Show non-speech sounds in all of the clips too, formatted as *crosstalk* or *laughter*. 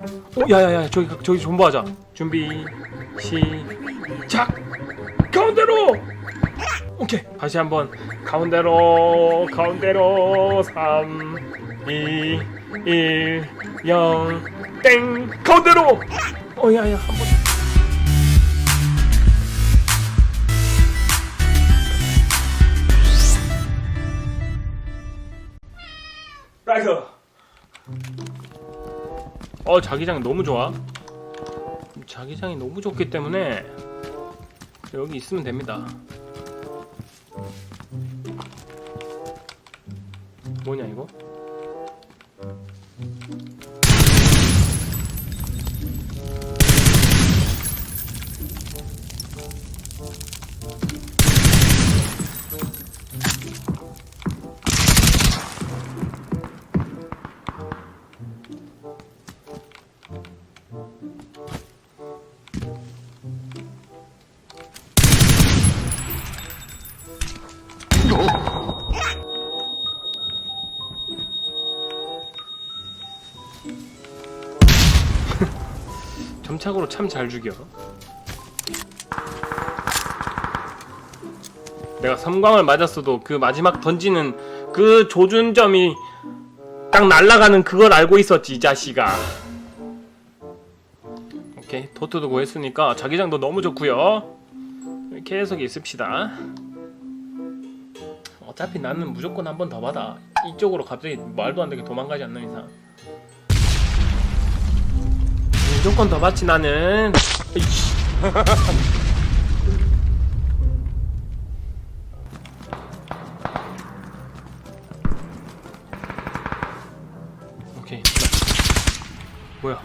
어, 야야야, 저기 저기 존버하자. 준비 시작. 가운데로. 오케이. 다시 한번 가운데로 가운데로 3 2 1 0 땡. 가운데로. 어, 야야, 한 번. 어 자기장 너무 좋아. 자기장이 너무 좋기 때문에 여기 있으면 됩니다. 뭐냐 이거? 점착으로 참 잘 죽여. 내가 섬광을 맞았어도 그 마지막 던지는 그 조준점이 딱 날아가는 그걸 알고 있었지 이 자식아. 오케이 도트도 구했으니까 자기장도 너무 좋고요. 계속 있읍시다. 어차피 나는 무조건 한 번 더 받아. 이쪽으로 갑자기 말도 안 되게 도망가지 않는 이상. 무조건 더 받지 나는. *laughs* 오케이. 뭐야?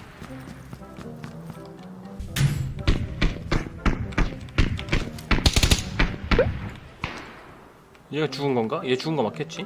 얘가 죽은 건가? 얘 죽은 거 맞겠지?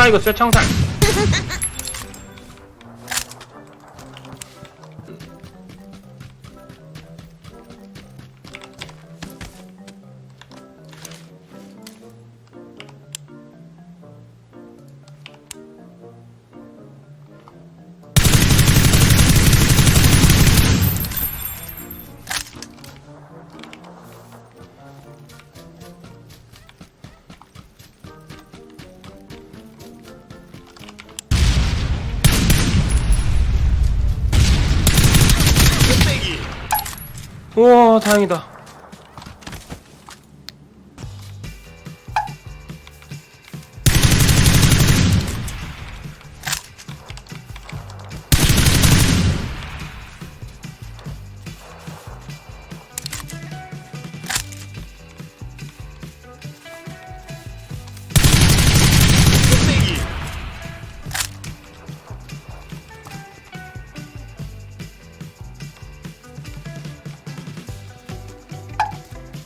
아 이거 쇠창살 *laughs* 우와 다행이다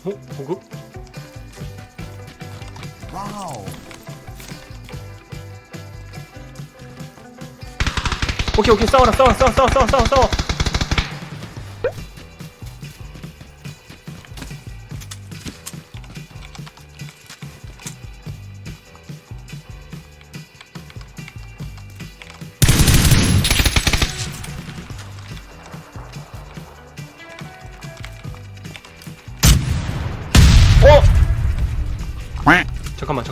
어? 보급? Wow. 오케이 오케이 싸워라 싸워 싸워 싸워 싸워 싸워 싸워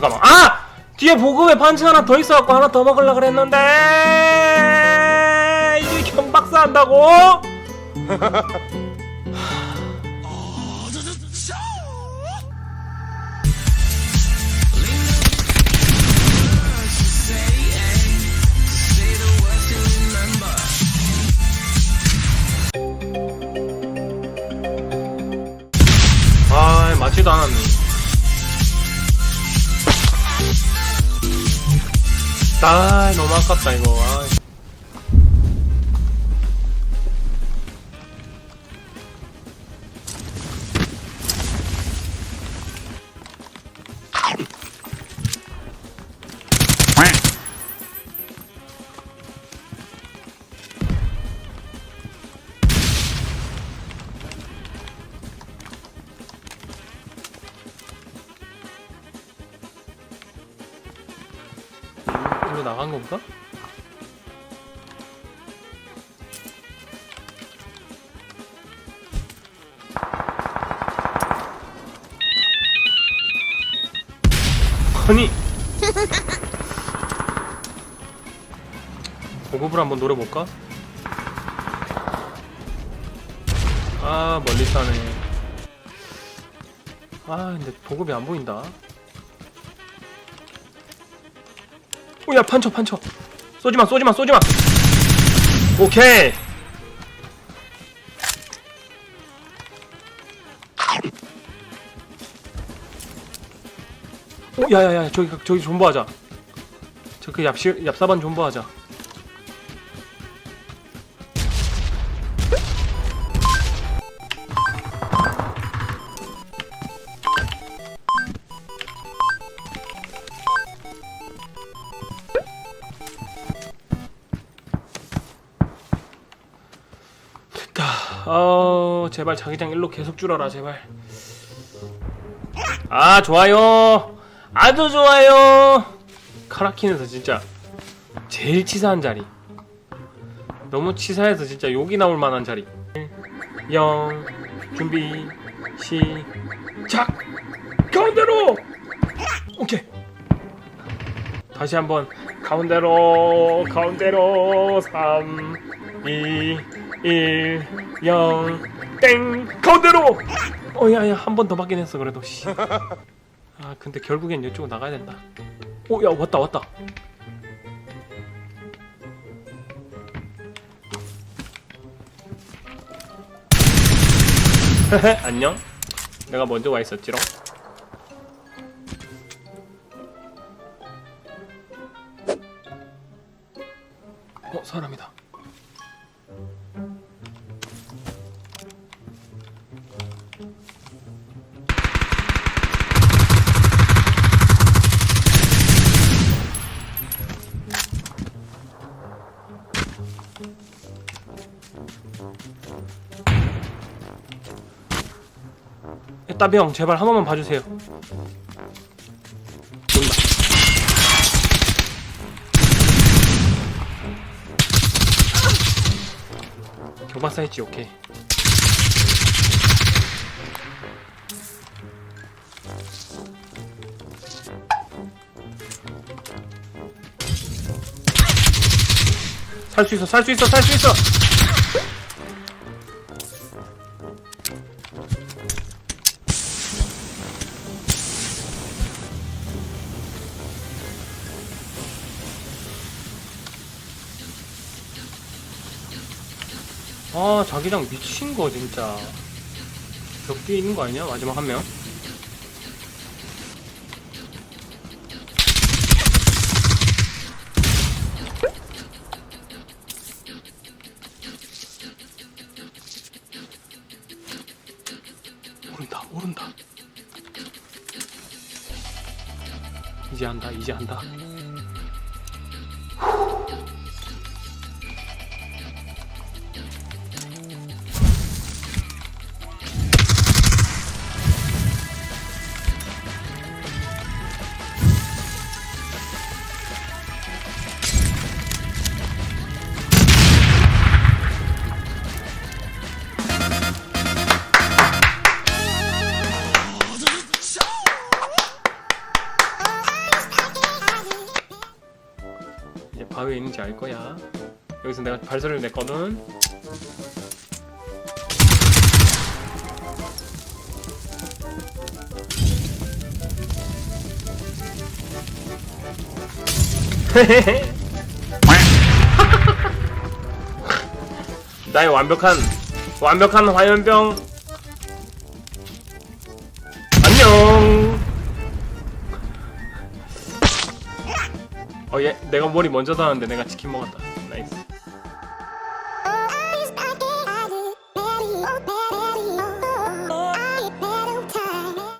잠깐만 아! 뒤에 보급에 반지 하나 더 있어갖고 하나 더 먹으려 그랬는데 이게 경박사 한다고? *laughs* 아 맞지도 않았네 아 너무 아깝다 이거 아. 저 기로 나간 건가? 아니 *laughs* 보급을 한번 노려볼까? 아 멀리 싸네 아 근데 보급이 안 보인다 오야 판쳐 판쳐. 쏘지마 쏘지마 쏘지마. 오케이. 오 야야야 저기 저기 존버하자. 저그 얍시 얍사반 존버하자 어 제발 자기장 일로 계속 줄어라 제발. 아 좋아요. 아주 좋아요. 카라킨에서 진짜 제일 치사한 자리. 너무 치사해서 진짜 욕이 나올 만한 자리. 0 준비 시작. 가운데로! 오케이. 다시 한번 가운데로 가운데로. 3 2 1 0 땡. 가운데로! 어 야 야 한 번 더 맞긴 했어 그래도. 씨. 아 근데 결국엔 이쪽으로 나가야 된다. 오 야 왔다 왔다. *laughs* 안녕? 내가 먼저 와 있었지롱? 어 사람이다 따비 형 제발 한 번만 봐주세요. 경박사 했지 오케이. 살 수 있어 살 수 있어 살 수 있어 아 자기장 미친 거 진짜. 벽 뒤에 있는 거 아니냐 마지막 한 명? 모른다 모른다. 이제 한다 이제 한다 알 거야. 여기서 내가 발소리를 냈거든. *laughs* 나의 완벽한 완벽한 화염병 안녕. 어, 얘, 내가 머리 먼저 닿았는데 내가 치킨 먹었다.